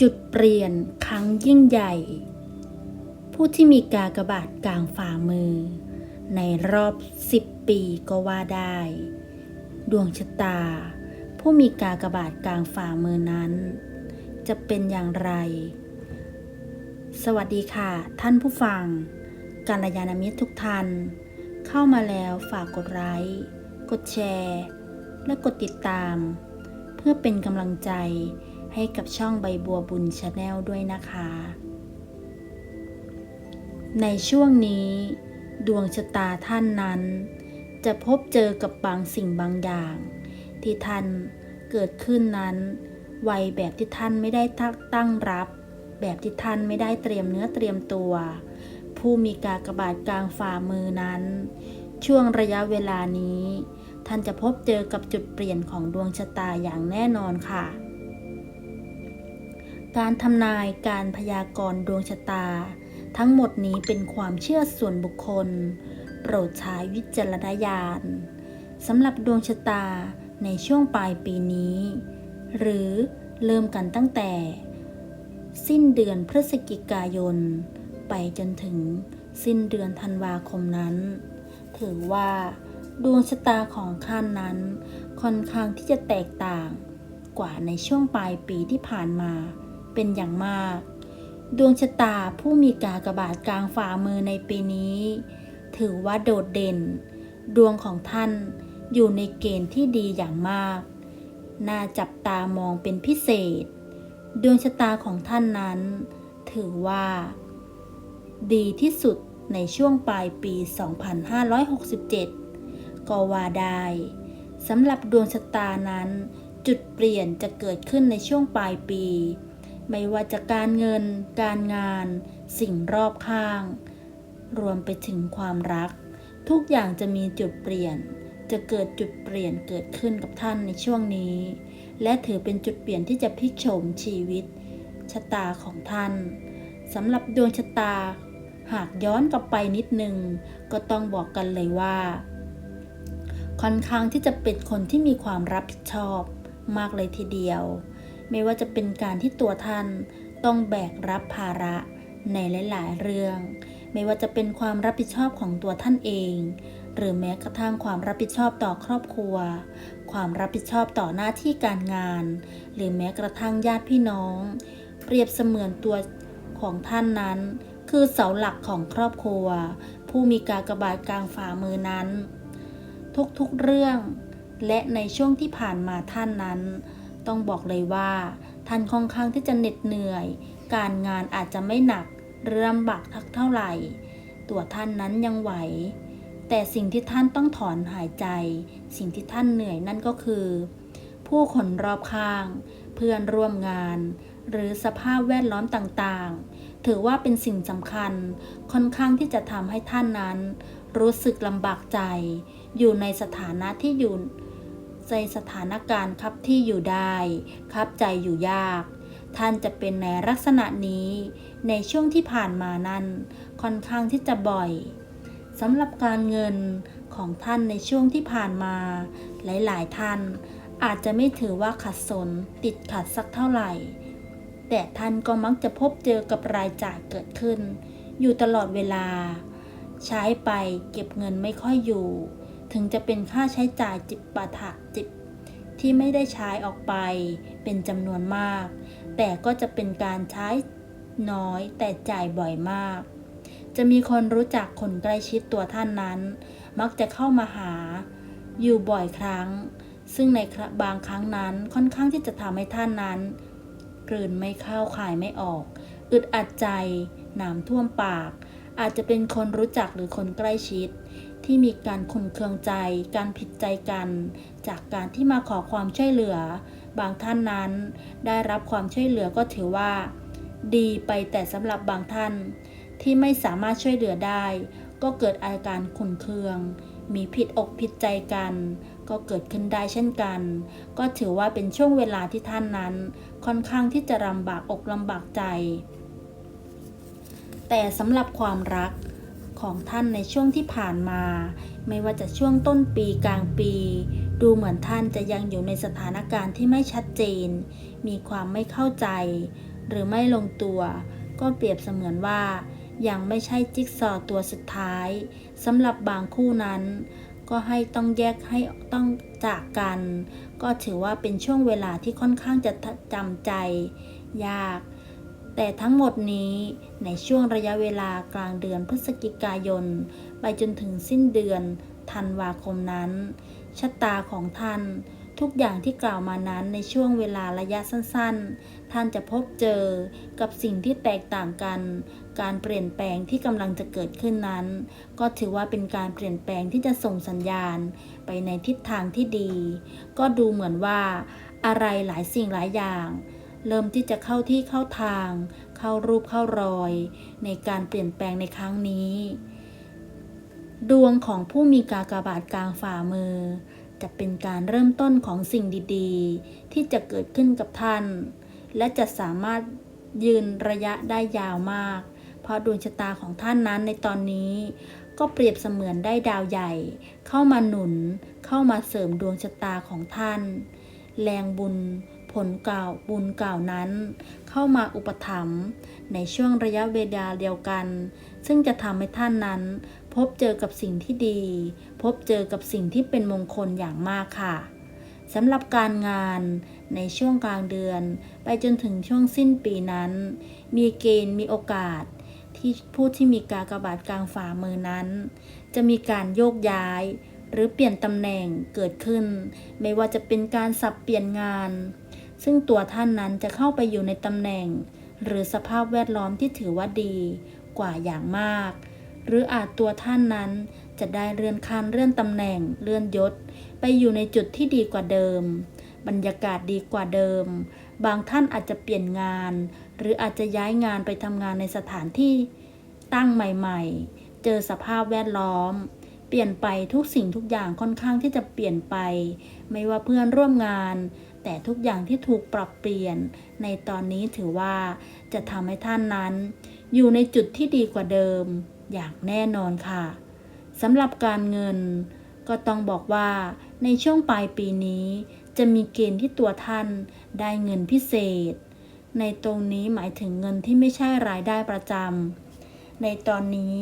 จุดเปลี่ยนครั้งยิ่งใหญ่ ผู้ที่มีกากบาทกลางฝ่ามือ ในรอบ 10 ปีก็ว่าได้ ดวงชะตา ผู้มีกากบาทกลางฝ่ามือนั้น จะเป็นอย่างไร สวัสดีค่ะ ท่านผู้ฟังกัลยาณมิตรทุกท่านเข้ามาแล้วฝากกดไลค์กดแชร์ และกดติดตาม เพื่อเป็นกำลังใจ ให้กับช่องใบบัวบุญชาแนลด้วยนะคะ ในช่วงนี้ ดวงชะตาท่านนั้น จะพบเจอกับบางสิ่งบางอย่าง ที่ท่านเกิดขึ้นนั้น ไวแบบที่ท่านไม่ได้ทักตั้งรับ แบบที่ท่านไม่ได้เตรียมเนื้อเตรียมตัว ผู้มีกากบาทกลางฝ่ามือนั้น ช่วงระยะเวลานี้ ท่านจะพบเจอกับจุดเปลี่ยนของดวงชะตาอย่างแน่นอนค่ะ การทำนายการพยากรณ์ดวงชะตา ทั้งหมดนี้เป็นความเชื่อส่วนบุคคล โปรดใช้วิจารณญาณสำหรับดวงชะตาในช่วงปลายปีนี้ หรือเริ่มกันตั้งแต่ สิ้นเดือนพฤศจิกายน ไปจนถึงสิ้นเดือนธันวาคมนั้น ถือว่า ดวงชะตาของท่านนั้น ค่อนข้างที่จะแตกต่างกว่าในช่วงปลายปีที่ผ่านมา เป็นอย่างมาก ดวงชะตาผู้มีกากบาทกลางฝ่ามือในปีนี้ ถือว่าโดดเด่น ดวงของท่านอยู่ในเกณฑ์ที่ดีอย่างมาก น่าจับตามองเป็นพิเศษ ดวงชะตาของท่านนั้น ถือว่า ดีที่สุดในช่วงปลายปี 2567 ก็ว่าได้สำหรับดวงชะตานั้น จุดเปลี่ยนจะเกิดขึ้นในช่วงปลายปี ไม่ว่าจะการเงิน การงาน สิ่งรอบข้าง รวมไปถึงความรัก ทุกอย่างจะมีจุดเปลี่ยน จะเกิดจุดเปลี่ยนเกิดขึ้นกับท่านในช่วงนี้ และถือเป็นจุดเปลี่ยนที่จะพลิกโฉมชีวิต ชะตาของท่านสำหรับดวงชะตา หากย้อนกลับไปนิดนึง ก็ต้องบอกกันเลยว่า ค่อนข้างที่จะเป็นคนที่มีความรับผิดชอบมากเลยทีเดียว ไม่ว่าจะเป็นการที่ตัวท่านต้องแบกรับภาระในหลาย ๆ เรื่อง ไม่ว่าจะเป็นความรับผิดชอบของตัวท่านเอง หรือแม้กระทั่งความรับผิดชอบต่อครอบครัว ความรับผิดชอบต่อหน้าที่การงาน หรือแม้กระทั่งญาติพี่น้อง เปรียบเสมือนตัวของท่านนั้น คือเสาหลักของครอบครัว ผู้มีกากบาทกลางฝ่ามือนั้น ทุก ๆ เรื่อง และในช่วงที่ผ่านมาท่านนั้น ต้องบอกเลยว่า ท่านค่อนข้างที่จะเหน็ดเหนื่อย การงานอาจจะไม่หนักหรือลำบากทักเท่าไหร่ ตัวท่านนั้นยังไหว แต่สิ่งที่ท่านต้องถอนหายใจ สิ่งที่ท่านเหนื่อยนั่นก็คือ ผู้คนรอบข้าง เพื่อนร่วมงาน หรือสภาพแวดล้อมต่างๆ ถือว่าเป็นสิ่งสำคัญค่อนข้างที่จะทำให้ท่านนั้น รู้สึกลำบากใจ อยู่ในสถานะที่อยู่ ในสถานการณ์ครับที่อยู่ได้ครับใจอยู่ยาก ท่านจะเป็นในลักษณะนี้ ในช่วงที่ผ่านมานั้น ค่อนข้างที่จะบ่อยสำหรับการเงินของท่านในช่วงที่ผ่านมา หลาย ๆ ท่าน อาจจะไม่ถือว่าขัดสนติดขัดสักเท่าไหร่ แต่ท่านก็มักจะพบเจอกับรายจ่ายเกิดขึ้น อยู่ตลอดเวลา ใช้ไปเก็บเงินไม่ค่อยอยู่ ถึงจะเป็นค่าใช้จ่ายจิบปาถะ ที่ไม่ได้ใช้ออกไปเป็นจำนวนมาก แต่ก็จะเป็นการใช้น้อยแต่จ่ายบ่อยมาก จะมีคนรู้จักคนใกล้ชิดตัวท่านนั้น มักจะเข้ามาหา อยู่บ่อยครั้ง ซึ่งในบางครั้งนั้นค่อนข้างที่จะทำให้ท่านนั้นกลืนไม่เข้าขายไม่ออก อึดอัดใจหนามท่วมปาก อาจจะเป็นคนรู้จักหรือคนใกล้ชิด ที่มีการขุนเคืองใจ การผิดใจกัน จากการที่มาขอความช่วยเหลือ บางท่านนั้น ได้รับความช่วยเหลือก็ถือว่า ดีไปแต่สำหรับบางท่านที่ไม่สามารถช่วยเหลือได้ ก็เกิดอาการขุนเคือง มีผิดอกผิดใจกัน ก็เกิดขึ้นได้เช่นกัน ก็ถือว่าเป็นช่วงเวลาที่ท่านนั้น ค่อนข้างที่จะลำบากอกลำบากใจ แต่สำหรับความรัก ของท่านในช่วงที่ผ่านมา ไม่ว่าจะช่วงต้นปีกลางปี ดูเหมือนท่านจะยังอยู่ในสถานการณ์ที่ไม่ชัดเจน มีความไม่เข้าใจ หรือไม่ลงตัว ก็เปรียบเสมือนว่า ยังไม่ใช่จิ๊กซอตัวสุดท้ายสำหรับบางคู่นั้น ก็ให้ต้องแยกให้ต้องจากกัน ก็ถือว่าเป็นช่วงเวลาที่ค่อนข้างจะจำใจ ยาก แต่ทั้งหมดนี้ในช่วงระยะเวลากลางเดือนพฤศจิกายน ไปจนถึงสิ้นเดือนธันวาคมนั้นชะตาของท่าน ทุกอย่างที่กล่าวมานั้นในช่วงเวลาระยะสั้นๆ ท่านจะพบเจอกับสิ่งที่แตกต่างกัน การเปลี่ยนแปลงที่กำลังจะเกิดขึ้นนั้น ก็ถือว่าเป็นการเปลี่ยนแปลงที่จะส่งสัญญาณ ไปในทิศทางที่ดี ก็ดูเหมือนว่าอะไรหลายสิ่งหลายอย่าง เริ่มที่จะเข้าที่เข้าทาง เข้ารูปเข้ารอย ในการเปลี่ยนแปลงในครั้งนี้ ดวงของผู้มีกากบาทกลางฝ่ามือ จะเป็นการเริ่มต้นของสิ่งดีๆ ที่จะเกิดขึ้นกับท่าน และจะสามารถยืนระยะได้ยาวมาก เพราะดวงชะตาของท่านนั้นในตอนนี้ ก็เปรียบเสมือนได้ดาวใหญ่ เข้ามาหนุน เข้ามาเสริมดวงชะตาของท่าน แรงบุญ ผลเก่าบุญเก่านั้น เข้ามาอุปถัมภ์ในช่วงระยะเวลาเดียวกัน ซึ่งจะทำให้ท่านนั้น พบเจอกับสิ่งที่ดี พบเจอกับสิ่งที่เป็นมงคลอย่างมากค่ะสำหรับการงานในช่วงกลางเดือน ไปจนถึงช่วงสิ้นปีนั้น มีเกณฑ์มีโอกาส ที่ผู้ที่มีกากบาทกลางฝ่ามือนั้น จะมีการโยกย้ายหรือเปลี่ยนตำแหน่งเกิดขึ้น ไม่ว่าจะเป็นการสับเปลี่ยนงาน ซึ่งตัวท่านนั้นจะเข้าไปอยู่ในตำแหน่ง หรือสภาพแวดล้อมที่ถือว่าดี กว่าอย่างมาก หรืออาจตัวท่านนั้นจะได้เลื่อนขั้นเลื่อนตำแหน่ง เลื่อนยศ ไปอยู่ในจุดที่ดีกว่าเดิม บรรยากาศดีกว่าเดิม บางท่านอาจจะเปลี่ยนงาน หรืออาจจะย้ายงานไปทำงานในสถานที่ตั้งใหม่ ๆ เจอสภาพแวดล้อม เปลี่ยนไปทุกสิ่งทุกอย่างค่อนข้างที่จะเปลี่ยนไป ไม่ว่าเพื่อนร่วมงาน แต่ทุกอย่างที่ถูกปรับเปลี่ยน ในตอนนี้ถือว่าจะทำให้ท่านนั้น อยู่ในจุดที่ดีกว่าเดิม อย่างแน่นอนค่ะสำหรับการเงิน ก็ต้องบอกว่าในช่วงปลายปีนี้ จะมีเกณฑ์ที่ตัวท่านได้เงินพิเศษ ในตรงนี้หมายถึงเงินที่ไม่ใช่รายได้ประจำในตอนนี้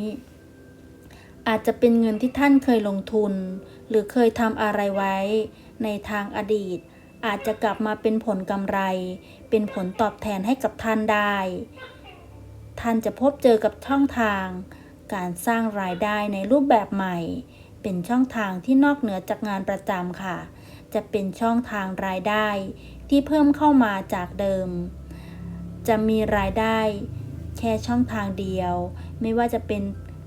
อาจจะเป็นเงินที่ท่านเคยลงทุน หรือเคยทำอะไรไว้ ในทางอดีต อาจจะกลับมาเป็นผลกำไร เป็นผลตอบแทนให้กับท่านได้ ท่านจะพบเจอกับช่องทาง การสร้างรายได้ในรูปแบบใหม่ เป็นช่องทางที่นอกเหนือจากงานประจำค่ะ จะเป็นช่องทางรายได้ที่เพิ่มเข้ามาจากเดิม จะมีรายได้แค่ช่องทางเดียว ไม่ว่าจะเป็น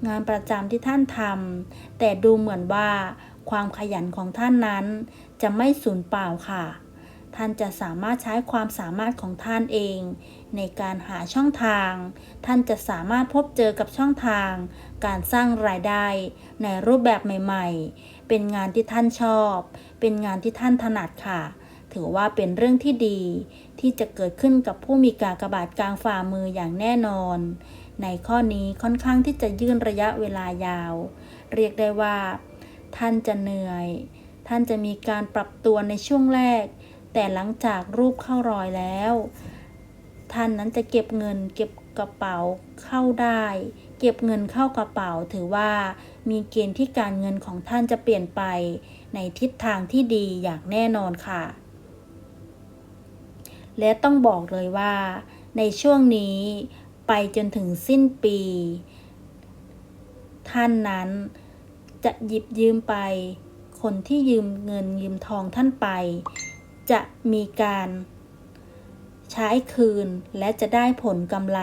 งานประจำที่ท่านทำแต่ดูเหมือนว่าความขยันของท่านนั้นจะไม่สูญเปล่าค่ะ ท่านจะสามารถใช้ความสามารถของท่านเอง ในการหาช่องทาง ท่านจะสามารถพบเจอกับช่องทาง การสร้างรายได้ในรูปแบบใหม่ ๆ เป็นงานที่ท่านชอบ เป็นงานที่ท่านถนัดค่ะ ถือว่าเป็นเรื่องที่ดี ที่จะเกิดขึ้นกับผู้มีกากบาทกลางฝ่ามืออย่างแน่นอน ในข้อนี้ค่อนข้างที่จะยื่นระยะเวลายาว เรียกได้ว่า ท่านจะเหนื่อย ท่านจะมีการปรับตัวในช่วงแรก แต่หลังจากรูปเข้ารอยแล้ว ท่านนั้นจะเก็บเงินเก็บกระเป๋าเข้าได้ เก็บเงินเข้ากระเป๋าถือว่ามีเกณฑ์ที่การเงินของท่านจะเปลี่ยนไป ในทิศทางที่ดีอย่างแน่นอนค่ะ และต้องบอกเลยว่า ในช่วงนี้ไปจนถึงสิ้นปี ท่านนั้นจะหยิบยืมไป คนที่ยืมเงินยืมทองท่านไป จะมีการใช้คืนและจะได้ผลกำไร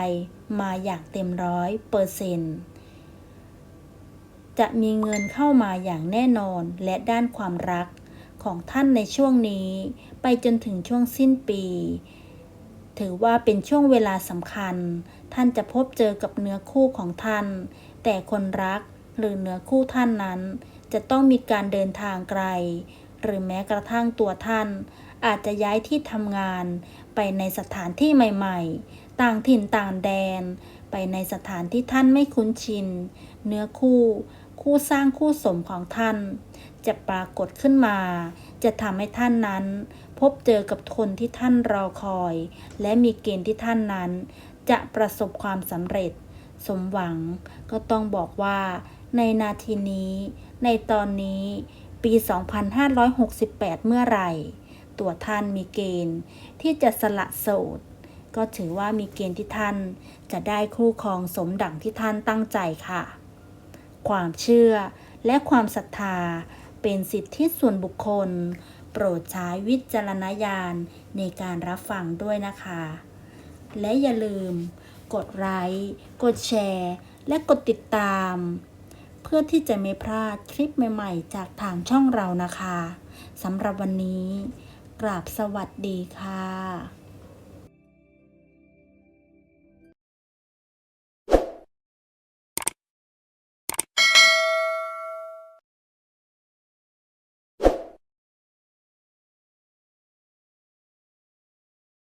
มาอย่างเต็มร้อยเปอร์เซ็นต์จะมีเงินเข้ามาอย่างแน่นอนและด้านความรักของท่านในช่วงนี้ ไปจนถึงช่วงสิ้นปี ถือว่าเป็นช่วงเวลาสำคัญ ท่านจะพบเจอกับเนื้อคู่ของท่าน แต่คนรักหรือเนื้อคู่ท่านนั้น จะต้องมีการเดินทางไกล หรือแม้กระทั่งตัวท่าน อาจจะย้ายที่ทำงานไปในสถานที่ใหม่ ๆ ต่างถิ่นต่างแดน ไปในสถานที่ท่านไม่คุ้นชิน เนื้อคู่ คู่สร้างคู่สมของท่าน จะปรากฏขึ้นมา จะทำให้ท่านนั้น พบเจอกับคนที่ท่านรอคอย และมีเกณฑ์ที่ท่านนั้น จะประสบความสำเร็จ สมหวังก็ต้องบอกว่า ในนาทีนี้ ในตอนนี้ ปี 2568 เมื่อไหร่ ตัวท่านมีเกณฑ์ ที่จะสละโสด ก็ถือว่ามีเกณฑ์ที่ท่านจะได้คู่ครองสมดังที่ท่านตั้งใจค่ะ ความเชื่อและความศรัทธาเป็นสิทธิส่วนบุคคล โปรดใช้วิจารณญาณในการรับฟังด้วยนะคะ และอย่าลืม กดไลค์กดแชร์ และกดติดตาม เพื่อที่จะไม่พลาดคลิปใหม่ ๆ จากทางช่องเรานะคะสำหรับวันนี้ ราบสวัสดีค่ะ